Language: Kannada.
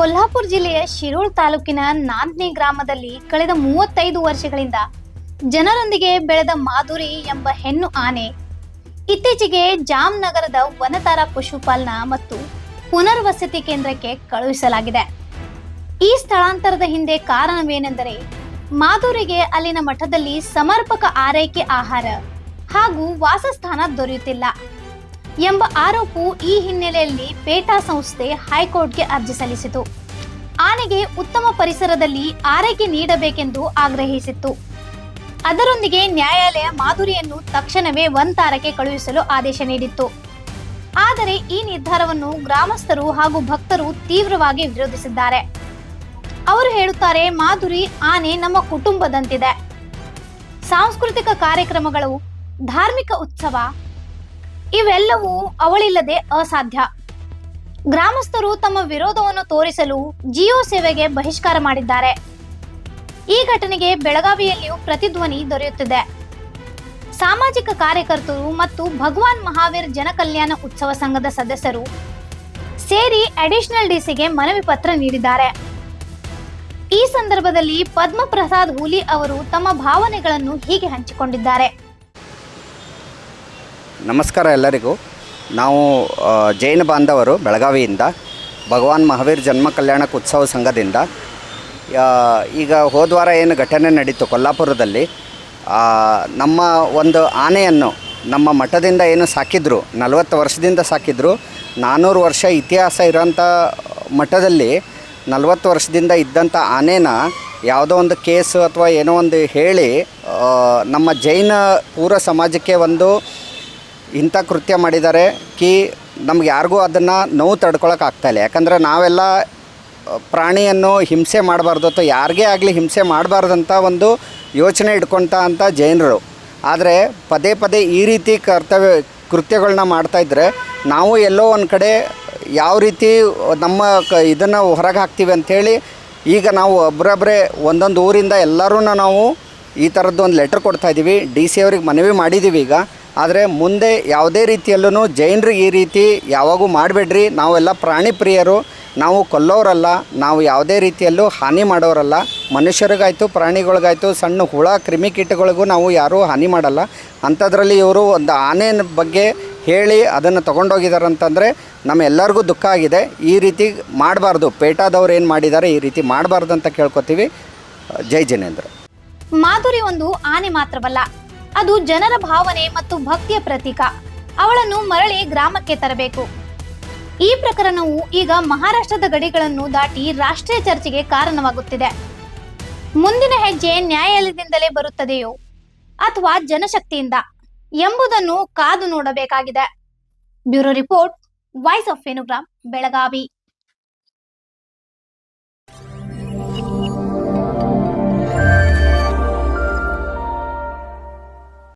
ಕೊಲ್ಹಾಪುರ ಜಿಲ್ಲೆಯ ಶಿರೋಳ್ ತಾಲೂಕಿನ ನಾಂದ್ನಿ ಗ್ರಾಮದಲ್ಲಿ ಕಳೆದ ಮೂವತ್ತೈದು ವರ್ಷಗಳಿಂದ ಜನರೊಂದಿಗೆ ಬೆಳೆದ ಮಾಧುರಿ ಎಂಬ ಹೆಣ್ಣು ಆನೆ. ಇತ್ತೀಚೆಗೆ ಜಾಮ್ನಗರದ ವನತಾರ ಪಶುಪಾಲನಾ ಮತ್ತು ಪುನರ್ವಸತಿ ಕೇಂದ್ರಕ್ಕೆ ಕಳುಹಿಸಲಾಗಿದೆ. ಈ ಸ್ಥಳಾಂತರದ ಹಿಂದೆ ಕಾರಣವೇನೆಂದರೆ ಮಾಧುರಿಗೆ ಅಲ್ಲಿನ ಮಠದಲ್ಲಿ ಸಮರ್ಪಕ ಆರೈಕೆ ಆಹಾರ ಹಾಗೂ ವಾಸಸ್ಥಾನ ದೊರೆಯುತ್ತಿಲ್ಲ ಎಂಬ ಆರೋಪವು ಈ ಹಿನ್ನೆಲೆಯಲ್ಲಿ ಪೇಟಾ ಸಂಸ್ಥೆ ಹೈಕೋರ್ಟ್ಗೆ ಅರ್ಜಿ ಸಲ್ಲಿಸಿತು. ಆನೆಗೆ ಉತ್ತಮ ಪರಿಸರದಲ್ಲಿ ಆರೈಕೆ ನೀಡಬೇಕೆಂದು ಆಗ್ರಹಿಸಿತ್ತು. ಅದರೊಂದಿಗೆ ನ್ಯಾಯಾಲಯ ಮಾಧುರಿಯನ್ನು ತಕ್ಷಣವೇ ಒಂತಾರಕ್ಕೆ ಕಳುಹಿಸಲು ಆದೇಶ ನೀಡಿತ್ತು. ಆದರೆ ಈ ನಿರ್ಧಾರವನ್ನು ಗ್ರಾಮಸ್ಥರು ಹಾಗೂ ಭಕ್ತರು ತೀವ್ರವಾಗಿ ವಿರೋಧಿಸಿದ್ದಾರೆ. ಅವರು ಹೇಳುತ್ತಾರೆ, ಮಾಧುರಿ, ಆನೆ ನಮ್ಮ ಕುಟುಂಬದಂತಿದೆ. ಸಾಂಸ್ಕೃತಿಕ ಕಾರ್ಯಕ್ರಮಗಳು, ಧಾರ್ಮಿಕ ಉತ್ಸವ, ಇವೆಲ್ಲವೂ ಅವಳಿಲ್ಲದೆ ಅಸಾಧ್ಯ. ಗ್ರಾಮಸ್ಥರು ತಮ್ಮ ವಿರೋಧವನ್ನು ತೋರಿಸಲು ಜಿಯೋ ಸೇವೆಗೆ ಬಹಿಷ್ಕಾರ ಮಾಡಿದ್ದಾರೆ. ಈ ಘಟನೆಗೆ ಬೆಳಗಾವಿಯಲ್ಲಿಯೂ ಪ್ರತಿಧ್ವನಿ ದೊರೆಯುತ್ತಿದೆ. ಸಾಮಾಜಿಕ ಕಾರ್ಯಕರ್ತರು ಮತ್ತು ಭಗವಾನ್ ಮಹಾವೀರ್ ಜನಕಲ್ಯಾಣ ಉತ್ಸವ ಸಂಘದ ಸದಸ್ಯರು ಸೇರಿ ಅಡಿಷನಲ್ ಡಿಸಿಗೆ ಮನವಿ ಪತ್ರ ನೀಡಿದ್ದಾರೆ. ಈ ಸಂದರ್ಭದಲ್ಲಿ ಪದ್ಮ ಪ್ರಸಾದ್ ಹೂಲಿ ಅವರು ತಮ್ಮ ಭಾವನೆಗಳನ್ನು ಹೀಗೆ ಹಂಚಿಕೊಂಡಿದ್ದಾರೆ. ನಮಸ್ಕಾರ ಎಲ್ಲರಿಗೂ. ನಾವು ಜೈನ ಬಾಂಧವರು ಬೆಳಗಾವಿಯಿಂದ ಭಗವಾನ್ ಮಹಾವೀರ್ ಜನ್ಮ ಕಲ್ಯಾಣಕ್ಕೆ ಉತ್ಸವ ಸಂಘದಿಂದ ಈಗ ಹೋದ್ವಾರ ಏನು ಘಟನೆ ನಡೀತು ಕೊಲ್ಲಾಪುರದಲ್ಲಿ ನಮ್ಮ ಒಂದು ಆನೆಯನ್ನು ನಮ್ಮ ಮಠದಿಂದ ಏನು ಸಾಕಿದ್ರು, ನಲವತ್ತು ವರ್ಷದಿಂದ ಸಾಕಿದ್ರು ನಾನ್ನೂರು ವರ್ಷ ಇತಿಹಾಸ ಇರೋಂಥ ಮಠದಲ್ಲಿ ನಲವತ್ತು ವರ್ಷದಿಂದ ಇದ್ದಂಥ ಆನೆನ ಯಾವುದೋ ಒಂದು ಕೇಸು ಅಥವಾ ಏನೋ ಒಂದು ಹೇಳಿ ನಮ್ಮ ಜೈನ ಪೂರ ಸಮಾಜಕ್ಕೆ ಒಂದು ಇಂಥ ಕೃತ್ಯ ಮಾಡಿದ್ದಾರೆ ಕಿ ನಮ್ಗೆ ಯಾರಿಗೂ ಅದನ್ನು ನೋವು ತಡ್ಕೊಳಕ್ಕೆ ಆಗ್ತಾಯಿಲ್ಲ ಯಾಕಂದರೆ ನಾವೆಲ್ಲ ಪ್ರಾಣಿಯನ್ನು ಹಿಂಸೆ ಮಾಡಬಾರ್ದು ಅಥವಾ ಯಾರಿಗೇ ಆಗಲಿ ಹಿಂಸೆ ಮಾಡಬಾರ್ದಂತ ಒಂದು ಯೋಚನೆ ಇಟ್ಕೊತ ಅಂತ ಜೈನರು. ಆದರೆ ಪದೇ ಪದೇ ಈ ರೀತಿ ಕರ್ತವ್ಯ ಕೃತ್ಯಗಳನ್ನ ಮಾಡ್ತಾಯಿದ್ರೆ ನಾವು ಎಲ್ಲೋ ಒಂದು ಕಡೆ ಯಾವ ರೀತಿ ನಮ್ಮ ಕ, ಇದನ್ನು ಹೊರಗೆ ಹಾಕ್ತೀವಿ ಅಂಥೇಳಿ ಈಗ ನಾವು ಒಬ್ಬರೊಬ್ಬರೇ ಒಂದೊಂದು ಊರಿಂದ ಎಲ್ಲರೂ ನಾವು ಈ ಥರದ್ದು ಒಂದು ಲೆಟ್ರ್ ಕೊಡ್ತಾಯಿದ್ದೀವಿ ಡಿ ಸಿ ಅವ್ರಿಗೆ ಮನವಿ ಮಾಡಿದ್ದೀವಿ ಈಗ. ಆದರೆ ಮುಂದೆ ಯಾವುದೇ ರೀತಿಯಲ್ಲೂ ಜೈನರಿಗೆ ಈ ರೀತಿ ಯಾವಾಗೂ ಮಾಡಬೇಡ್ರಿ. ನಾವೆಲ್ಲ ಪ್ರಾಣಿ ಪ್ರಿಯರು ನಾವು ಕೊಲ್ಲೋರಲ್ಲ. ನಾವು ಯಾವುದೇ ರೀತಿಯಲ್ಲೂ ಹಾನಿ ಮಾಡೋರಲ್ಲ. ಮನುಷ್ಯರಿಗಾಯಿತು, ಪ್ರಾಣಿಗಳಿಗಾಯಿತು, ಸಣ್ಣ ಹುಳ ಕ್ರಿಮಿಕೀಟಗಳಿಗೂ ನಾವು ಯಾರೂ ಹಾನಿ ಮಾಡಲ್ಲ. ಅಂಥದ್ರಲ್ಲಿ ಇವರು ಒಂದು ಆನೆ ಬಗ್ಗೆ ಹೇಳಿ ಅದನ್ನು ತೊಗೊಂಡೋಗಿದ್ದಾರೆ ಅಂತಂದರೆ ನಮ್ಮೆಲ್ಲರಿಗೂ ದುಃಖ ಆಗಿದೆ. ಈ ರೀತಿ ಮಾಡಬಾರ್ದು. ಪೇಟಾದವ್ರು ಏನು ಮಾಡಿದ್ದಾರೆ ಈ ರೀತಿ ಮಾಡಬಾರ್ದು ಅಂತ ಕೇಳ್ಕೊತೀವಿ. ಜೈ ಜಿನೇಂದ್ರ. ಮಾಧುರಿ ಒಂದು ಆನೆ ಮಾತ್ರವಲ್ಲ ಅದು ಜನರ ಭಾವನೆ ಮತ್ತು ಭಕ್ತಿಯ ಪ್ರತೀಕ. ಅವಳನ್ನು ಮರಳಿ ಗ್ರಾಮಕ್ಕೆ ತರಬೇಕು. ಈ ಪ್ರಕರಣವು ಈಗ ಮಹಾರಾಷ್ಟ್ರದ ಗಡಿಗಳನ್ನು ದಾಟಿ ರಾಷ್ಟ್ರೀಯ ಚರ್ಚೆಗೆ ಕಾರಣವಾಗುತ್ತಿದೆ. ಮುಂದಿನ ಹೆಜ್ಜೆ ನ್ಯಾಯಾಲಯದಿಂದಲೇ ಬರುತ್ತದೆಯೋ ಅಥವಾ ಜನಶಕ್ತಿಯಿಂದ ಎಂಬುದನ್ನು ಕಾದು ನೋಡಬೇಕಾಗಿದೆ. Bureau report, voice of Fenugram Belagavi.